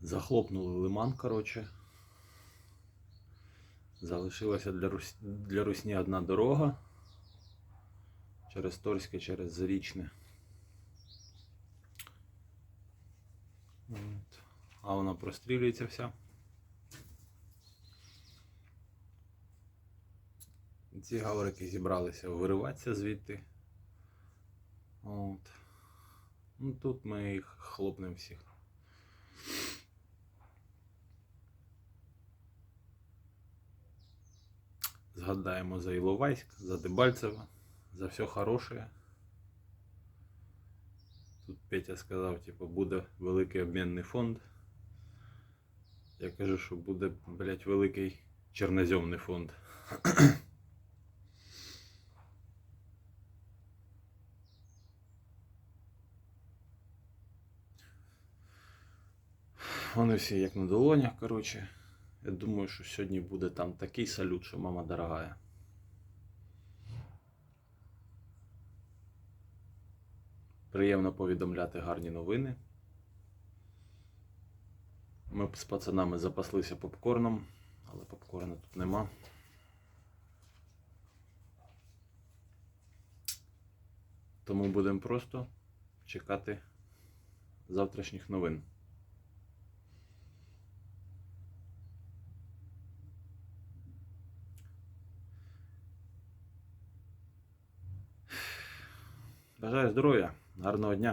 Захлопнули лиман, коротше. Залишилася для, Рус... для Русні одна дорога. Через Торське, через Зарічне. От. А вона прострілюється вся. Ці гаврики зібралися вириватися звідти. От. Ну тут ми їх хлопнемо всіх. Згадаємо за Іловайськ, за Дебальцево, за все хороше. Тут Петя сказав, типу, буде великий обмінний фонд. Я кажу, що буде, блядь, великий чорноземний фонд. Вони всі як на долонях, коротше. Я думаю, що сьогодні буде там такий салют, що мама дорогая. Приємно повідомляти гарні новини. Ми з пацанами запаслися попкорном, але попкорна тут нема. Тому будемо просто чекати завтрашніх новин. Бажаю здоров'я, гарного дня.